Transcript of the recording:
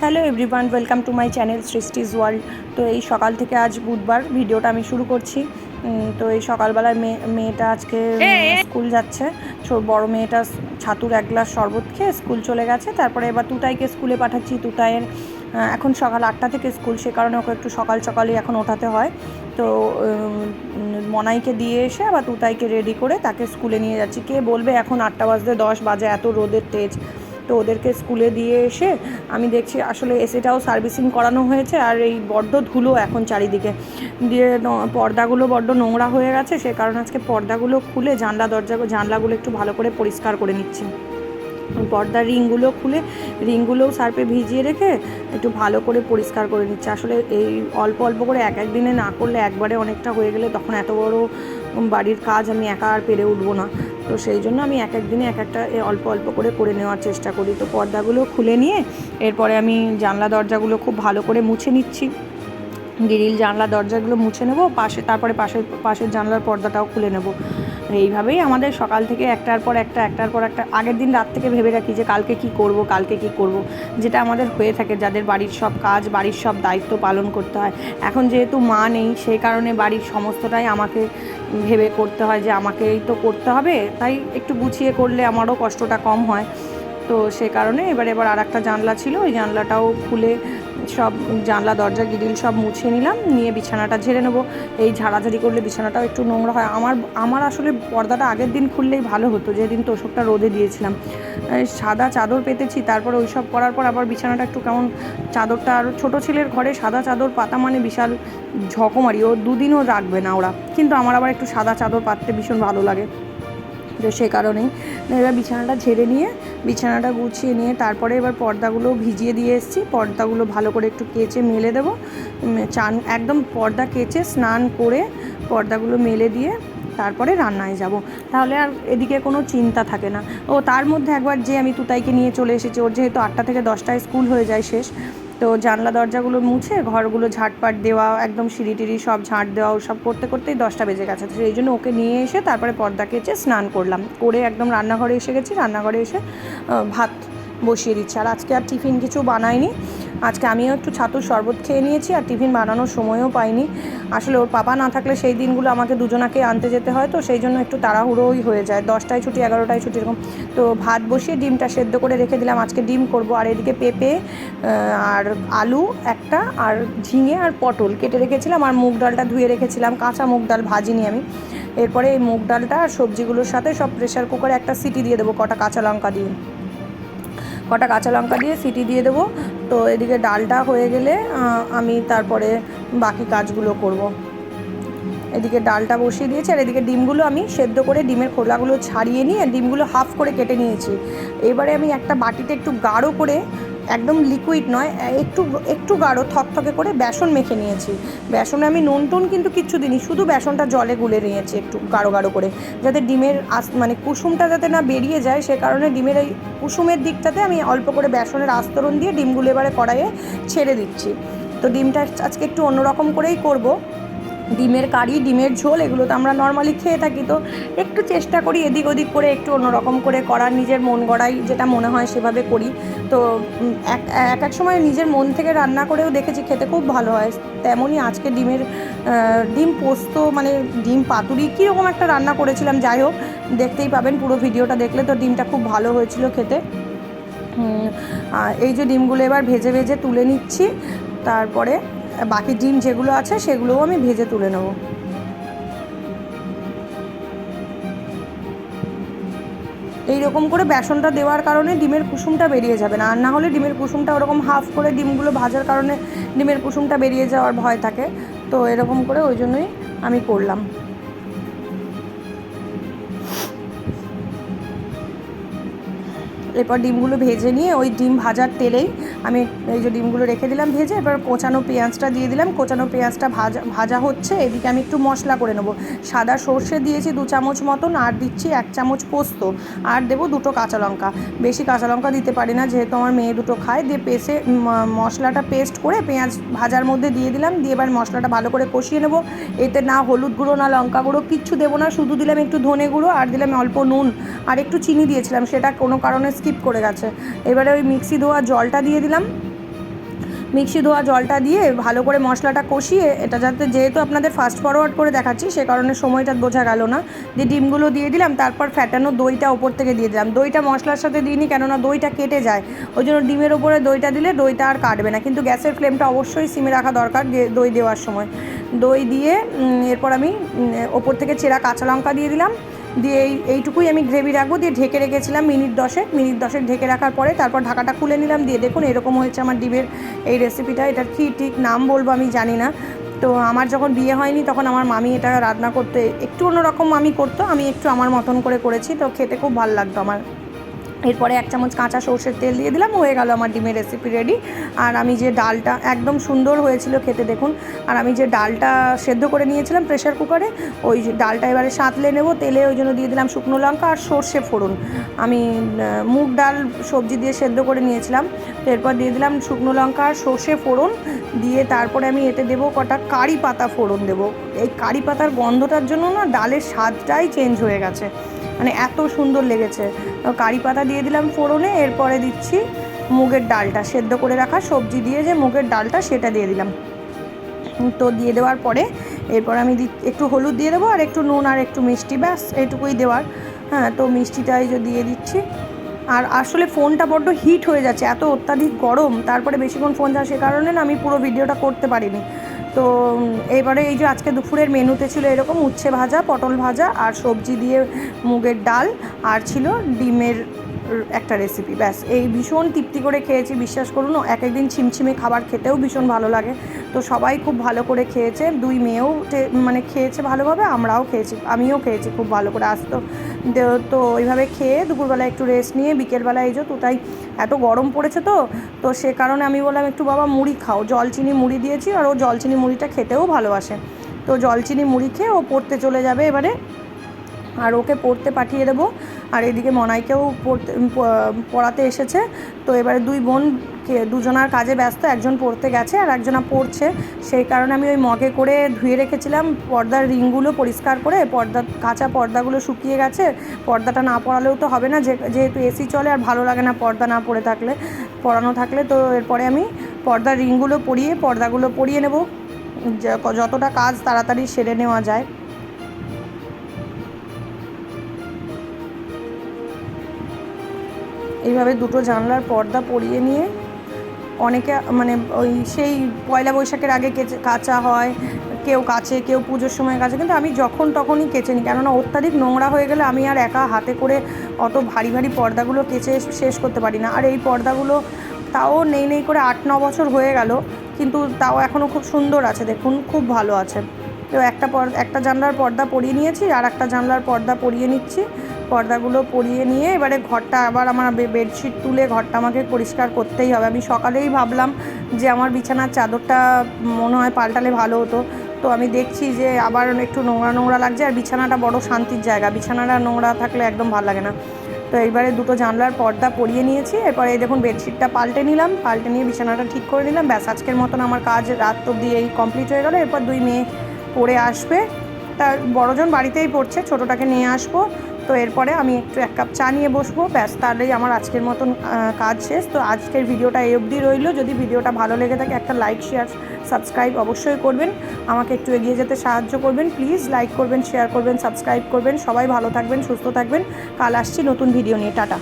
Hello everyone welcome to my channel সৃষ্টিজ world তো এই সকাল থেকে আজ বুধবার ভিডিওটা আমি শুরু করছি। তো এই সকালবেলায় মেয়ে মেয়েটা আজকে স্কুল যাচ্ছে। বড় মেয়েটা ছাতুর এক গ্লাস শরবত খেয়ে স্কুল চলে গেছে। তারপরে এবার তুতাইকে স্কুলে পাঠাচ্ছি। তুতাইয়ের এখন সকাল আটটা থেকে স্কুল সে কারণে ওকে একটু সকাল সকালই এখন ওঠাতে হয়। তো মনাইকে দিয়ে এসে আবার তুতাইকে রেডি করে তাকে স্কুলে নিয়ে যাচ্ছি। কে বলবে এখন আটটা বাজতে দশ বাজে এত রোদের তেজ। তো ওদেরকে স্কুলে দিয়ে এসে আমি দেখছি আসলে এসিটাও সার্ভিসিং করানো হয়েছে আর এই বড্ড ধুলো এখন চারিদিকে। দিয়ে পর্দাগুলো বড্ড নোংরা হয়ে গেছে, সে কারণে আজকে পর্দাগুলো খুলে জানলা দরজা, জানলাগুলো একটু ভালো করে পরিষ্কার করে নিচ্ছি। পর্দার রিংগুলো খুলে, রিংগুলোও সার্পে ভিজিয়ে রেখে একটু ভালো করে পরিষ্কার করে নিচ্ছে। আসলে এই অল্প অল্প করে এক এক দিনে না করলে একবারে অনেকটা হয়ে গেলে তখন এত বড় বাড়ির কাজ আমি একা আর পেরে উঠবো না। তো সেই জন্য আমি এক এক দিনে এক একটা অল্প অল্প করে করে নেওয়ার চেষ্টা করি। তো পর্দাগুলো খুলে নিয়ে এরপরে আমি জানলা দরজাগুলো খুব ভালো করে মুছে নিচ্ছি। গ্রিল জানলা দরজাগুলো মুছে নেব, পাশে তারপরে পাশের পাশের জানলার পর্দাটাও খুলে নেব। এইভাবেই আমাদের সকাল থেকে একটার পর একটা, একটার পর একটা, আগের দিন রাত থেকে ভেবে রাখি যে কালকে কি করব, কালকে কি করব। যেটা আমাদের হয়ে থাকে, যাদের বাড়ির সব কাজ, বাড়ির সব দায়িত্ব পালন করতে হয়। এখন যেহেতু মা নেই, সেই কারণে বাড়ির সমস্তটাই আমাকে ভেবে করতে হয় যে আমাকেই তো করতে হবে। তাই একটু গুছিয়ে করলে আমারও কষ্টটা কম হয়। তো সে কারণে এবার এবার আর একটা জানলা ছিল, ওই জানলাটাও খুলে সব জানলা, দরজা, গিরিল সব মুছে নিলাম, নিয়ে বিছানাটা ঝেড়ে নেব। এই ঝাড়াঝাড়ি করলে বিছানাটাও একটু নোংরা হয়। আমার আমার আসলে পর্দাটা আগের দিন খুললেই ভালো হতো, যেদিন তোষকটা রোদে দিয়েছিলাম। সাদা চাদর পেতেছি, তারপর ওই সব করার পর আবার বিছানাটা একটু কেমন চাদরটা, আর ছোটো ছেলের ঘরে সাদা চাদর পাতা মানে বিশাল ঝকমারি, ও দুদিনও রাখবে না ওরা। কিন্তু আমার আবার একটু সাদা চাদর পাততে ভীষণ ভালো লাগে। তো সে কারণেই এবার বিছানাটা ঝেড়ে নিয়ে বিছানাটা গুছিয়ে নিয়ে তারপরে এবার পর্দাগুলো ভিজিয়ে দিয়ে এসেছি। পর্দাগুলো ভালো করে একটু কেচে মেলে দেবো। চান, একদম পর্দা কেচে স্নান করে পর্দাগুলো মেলে দিয়ে তারপরে রান্নায় যাব। তাহলে আর এদিকে কোনো চিন্তা থাকে না। ও, তার মধ্যে একবার যে আমি তুতাইকে নিয়ে চলে এসেছি, ওর যেহেতু আটটা থেকে দশটায় স্কুল হয়ে যায় শেষ তো জানলা দরজাগুলো মুছে ঘরগুলো ঝাঁটপাট দেওয়া, একদম সিঁড়ি টিড়ি সব ঝাঁট দেওয়া সব করতে করতেই দশটা বেজে গেছে। তো সেই জন্য ওকে নিয়ে এসে তারপরে পর্দা কেচে স্নান করলাম। করে একদম রান্নাঘরে এসে গেছি, রান্নাঘরে এসে ভাত বসিয়ে দিচ্ছে। আর আজকে আর টিফিন কিছু বানাইনি। আজকে আমিও একটু ছাতুর শরবত খেয়ে নিয়েছি আর টিফিন বানানোর সময়ও পাইনি। আসলে ওর পাপা না থাকলে সেই দিনগুলো আমাকে দুজনাকে আনতে যেতে হয়, তো সেই জন্য একটু তাড়াহুড়োই হয়ে যায়। দশটায় ছুটি, এগারোটায় ছুটি এরকম। তো ভাত বসিয়ে ডিমটা সেদ্ধ করে রেখে দিলাম। আজকে ডিম করব আর এদিকে পেঁপে আর আলু একটা, আর ঝিঙে আর পটল। কেটে রেখেছিলাম আর মুগ ডালটা ধুয়ে রেখেছিলাম। কাঁচা মুগ ডাল ভাজিনি আমি। এরপরে এই মুগ ডালটা আর সবজিগুলোর সাথে সব প্রেশার কুকারে একটা সিটি দিয়ে দেবো, কটা কাঁচা লঙ্কা দিয়ে। কটা কাঁচা লঙ্কা দিয়ে সিটি দিয়ে দেবো। তো এদিকে ডালটা হয়ে গেলে আমি তারপরে বাকি কাজগুলো করব। এদিকে ডালটা বসিয়ে দিয়েছি, আর এদিকে ডিমগুলো আমি সেদ্ধ করে ডিমের খোলাগুলো ছাড়িয়ে নিয়ে, ডিমগুলো হাফ করে কেটে নিয়েছি এবারে আমি একটা বাটিতে একটু গাঢ় করে একদম লিকুইড নয় একটু একটু গাঢ় থকথকে করে বেসন মেখে নিয়েছি। বেসনে আমি নুন টুন কিন্তু কিচ্ছু দিইনি, শুধু বেসনটা জলে গুলে নিয়েছি একটু গাঢ় গাঢ় করে, যাতে ডিমের আস মানে কুসুমটা যাতে না বেরিয়ে যায়, সে কারণে ডিমের এই কুসুমের দিকটাতে আমি অল্প করে বেসনের আস্তরণ দিয়ে ডিমগুলো এবারে কড়াইয়ে ছেড়ে দিচ্ছি। তো ডিমটা আজকে একটু অন্যরকম করেই করব। ডিমের কারি, ডিমের ঝোল, এগুলো তো আমরা নর্মালি খেয়ে থাকি। তো একটু চেষ্টা করি এদিক ওদিক করে একটু অন্যরকম করে করার, নিজের মন গড়াই যেটা মনে হয় সেভাবে করি। তো এক এক সময় নিজের মন থেকে রান্না করেও দেখেছি, খেতে খুব ভালো হয়। তেমনই আজকে ডিমের ডিম পোস্ত মানে ডিম পাতুরি কীরকম একটা রান্না করেছিলাম, যাই হোক, দেখতেই পাবেন পুরো ভিডিওটা দেখলে তো ডিমটা খুব ভালো হয়েছিল খেতে। এই যে ডিমগুলো এবার ভেজে ভেজে তুলে নিচ্ছি। তারপরে বাকি ডিম যেগুলো আছে সেগুলোও আমি ভেজে তুলে নেব। এই রকম করে বেসনটা দেওয়ার কারণে ডিমের কুসুমটা বেরিয়ে যাবে না। আর না হলে ডিমের কুসুমটা ওরকম হাফ করে ডিমগুলো ভাজার কারণে ডিমের কুসুমটা বেরিয়ে যাওয়ার ভয় থাকে। তো এরকম করে ওই জন্যই আমি করলাম। এরপর ডিমগুলো ভেজে নিয়ে ওই ডিম ভাজার তেলেই আমি এই যে ডিমগুলো রেখে দিলাম ভেজে এবার কোচানো পেঁয়াজটা দিয়ে দিলাম। কোচানো পেঁয়াজটা ভাজা ভাজা হচ্ছে, এদিকে আমি একটু মশলা করে নেব। সাদা সর্ষে দিয়েছি দু চামচ মতন, আর দিচ্ছি এক চামচ পোস্ত, আর দেবো দুটো কাঁচা লঙ্কা। বেশি কাঁচা লঙ্কা দিতে পারি না, যেহেতু আমার মেয়ে দুটো খায়, দিয়ে পেসে মশলাটা পেস্ট করে পেঁয়াজ ভাজার মধ্যে দিয়ে দিলাম, দিয়ে এবার মশলাটা ভালো করে কষিয়ে নেব। এতে না হলুদ গুঁড়ো, না লঙ্কা গুঁড়ো, কিচ্ছু দেবো না, শুধু দিলাম একটু ধনে গুঁড়ো, আর দিলাম অল্প নুন, আর একটু চিনি দিয়েছিলাম। সেটা কোনো কারণে স্কিপ করে গেছে। এবারে ওই মিক্সি ধোয়া জলটা দিয়ে দিলাম। মিক্সি ধোয়া জলটা দিয়ে ভালো করে মশলাটা কষিয়ে, এটা যাতে যেহেতু আপনাদের ফাস্ট ফরওয়ার্ড করে দেখাচ্ছি, সে কারণে সময়টা বোঝা গেল না। দিয়ে ডিমগুলো দিয়ে দিলাম, তারপর ফ্যাটানো দইটা ওপর থেকে দিয়ে দিলাম। দইটা মশলার সাথে দিইনি, কেননা দইটা কেটে যায়। ওই জন্য ডিমের ওপরে দইটা দিলে দইটা আর কাটবে না। কিন্তু গ্যাসের ফ্লেমটা অবশ্যই সিমে রাখা দরকার দই দেওয়ার সময়। দই দিয়ে এরপর আমি ওপর থেকে চেরা কাঁচা লঙ্কা দিয়ে দিলাম। দিয়ে এই, এইটুকুই আমি গ্রেভি রাখব, দিয়ে ঢেকে রেখেছিলাম মিনিট দশেক। মিনিট দশেক ঢেকে রাখার পরে তারপর ঢাকাটা খুলে নিলাম। দিয়ে দেখুন এরকম হয়েছে আমার ডিমের এই রেসিপিটা এটার কী ঠিক নাম বলব আমি জানি না। তো আমার যখন বিয়ে হয়নি, তখন আমার মামি এটা রান্না করতে একটু অন্যরকম মামি করতো। আমি একটু আমার মতন করে করেছি, তো খেতে খুব ভালো লাগতো আমার। এরপরে এক চামচ কাঁচা সর্ষের তেল দিয়ে দিলাম, হয়ে গেল আমার ডিমের রেসিপি রেডি আর আমি যে ডালটা একদম সুন্দর হয়েছিল খেতে দেখুন, আর আমি যে ডালটা সেদ্ধ করে নিয়েছিলাম প্রেশার কুকারে ওই ডালটা এবারে সাঁতলে নেব, তেলে ওই জন্য দিয়ে দিলাম শুকনো লঙ্কা আর সর্ষে ফোড়ন। আমি মুগ ডাল সবজি দিয়ে সেদ্ধ করে নিয়েছিলাম এরপর দিয়ে দিলাম শুকনো লঙ্কা আর সর্ষে ফোড়ন, দিয়ে তারপরে আমি এতে দেবো কটা কারি পাতা ফোড়ন দেবো। এই কারি পাতার গন্ধটার জন্য না ডালের স্বাদটাই চেঞ্জ হয়ে গেছে। মানে এত সুন্দর লেগেছে। কারি পাতা দিয়ে দিলাম ফোড়নে, এরপরে দিচ্ছি মুগের ডালটা সেদ্ধ করে রাখা সবজি দিয়ে যে মুগের ডালটা সেটা দিয়ে দিলাম। তো দিয়ে দেওয়ার পরে এরপর আমি একটু হলুদ দিয়ে দেবো আর একটু নুন আর একটু মিষ্টি, ব্যাস এটুকুই দেওয়ার। হ্যাঁ তো মিষ্টিটাই যে দিয়ে দিচ্ছি। আর আসলে ফোনটা বড্ড হিট হয়ে যাচ্ছে, এত অত্যাধিক গরম, তারপরে বেশিক্ষণ ফোন যাওয়া সে কারণে না আমি পুরো ভিডিওটা করতে পারিনি। তো এবারে এই যে আজকে দুপুরের মেনুতে ছিল এরকম উচ্ছে ভাজা, পটল ভাজা আর সবজি দিয়ে মুগের ডাল আর ছিল ডিমের একটা রেসিপি ব্যাস। এই ভীষণ তৃপ্তি করে খেয়েছি, বিশ্বাস করুন, এক একদিন ছিমছিমে খাবার খেতেও ভীষণ ভালো লাগে। তো সবাই খুব ভালো করে খেয়েছে, দুই মেয়েও মানে খেয়েছে ভালোভাবে, আমরাও খেয়েছি, আমিও খেয়েছি খুব ভালো করে আসতো তো ওইভাবে খেয়ে দুপুরবেলা একটু রেস্ট নিয়ে, বিকেলবেলা এই যে তো তাই এত গরম পড়েছে তো তো সে কারণে আমি বললাম, একটু বাবা মুড়ি খাও। জল চিনি মুড়ি দিয়েছি আর ও জল চিনি মুড়িটা খেতেও ভালোবাসে। তো জল চিনি মুড়ি খেয়ে ও পড়তে চলে যাবে এবারে। আর ওকে পড়তে পাঠিয়ে দেবো। আর এদিকে মনাইকেও পড়তে পড়াতে এসেছে। তো এবারে দুই বোন কে- দুজনার কাজে ব্যস্ত, একজন পড়তে গেছে আর একজনা পড়ছে। সেই কারণে আমি ওই মগে করে ধুয়ে রেখেছিলাম। পর্দার রিংগুলো পরিষ্কার করে, পর্দা, কাঁচা পর্দাগুলো শুকিয়ে গেছে। পর্দাটা না পরালেও তো হবে না যেহেতু এসি চলে আর ভালো লাগে না পর্দা না পরে থাকলে পরানো থাকলে। তো এরপরে আমি পর্দার রিংগুলো পরিয়ে, পর্দাগুলো পরিয়ে নেব। যতটা কাজ তাড়াতাড়ি সেরে নেওয়া যায়। এইভাবে দুটো জানলার পর্দা পরিয়ে নিয়ে অনেকে মানে ওই সেই পয়লা বৈশাখের আগে কেচে, কাচা হয়, কেউ কাচে কেউ পুজোর সময় কাছে, কিন্তু আমি যখন তখনই কেচে নিই। কেননা অত্যাধিক নোংরা হয়ে গেলে আমি আর একা হাতে করে অত ভারী ভারী পর্দাগুলো কেচে শেষ করতে পারি না। আর এই পর্দাগুলো তাও নেই নেই করে আট, ন বছর হয়ে গেল, কিন্তু তাও এখনও খুব সুন্দর আছে, দেখুন, খুব ভালো আছে। তো একটা পর, একটা জানলার পর্দা পরিয়ে নিয়েছি, আর একটা জানলার পর্দা পরিয়ে নিচ্ছি। পর্দাগুলো পরিয়ে নিয়ে এবারে ঘরটা আবার আমার বেডশিট তুলে ঘরটা আমাকে পরিষ্কার করতেই হবে। আমি সকালেই ভাবলাম যে আমার বিছানার চাদরটা মনে হয় পাল্টালে ভালো হতো। তো আমি দেখছি যে আবার একটু নোংরা নোংরা লাগছে আর বিছানাটা বড় শান্তির জায়গা। বিছানাটা নোংরা থাকলে একদম ভালো লাগে না। তো এইবারে দুটো জানলার পর্দা পরিয়ে নিয়েছি। এরপরে দেখুন বেডশিটটা পাল্টে নিলাম। পাল্টে নিয়ে বিছানাটা ঠিক করে নিলাম। ব্যাস, আজকের মতন আমার কাজ রাত অব্দি এই কমপ্লিট হয়ে গেলো। এরপর দুই মেয়ে পড়ে আসবে। তার বড়জন বাড়িতেই পড়ছে। ছোটোটাকে নিয়ে আসব। তো এরপরে আমি একটু এক কাপ চা নিয়ে বসবো। ব্যাস, তাহলেই আমার আজকের মতন কাজ শেষ। তো আজকের ভিডিওটা এই অবধি রইল। যদি ভিডিওটা ভালো লেগে থাকে, একটা লাইক, শেয়ার, সাবস্ক্রাইব অবশ্যই করবেন। আমাকে একটু এগিয়ে যেতে সাহায্য করবেন। প্লিজ লাইক করবেন, শেয়ার করবেন, সাবস্ক্রাইব করবেন। সবাই ভালো থাকবেন, সুস্থ থাকবেন। কাল আসছি নতুন ভিডিও নিয়ে। টাটা।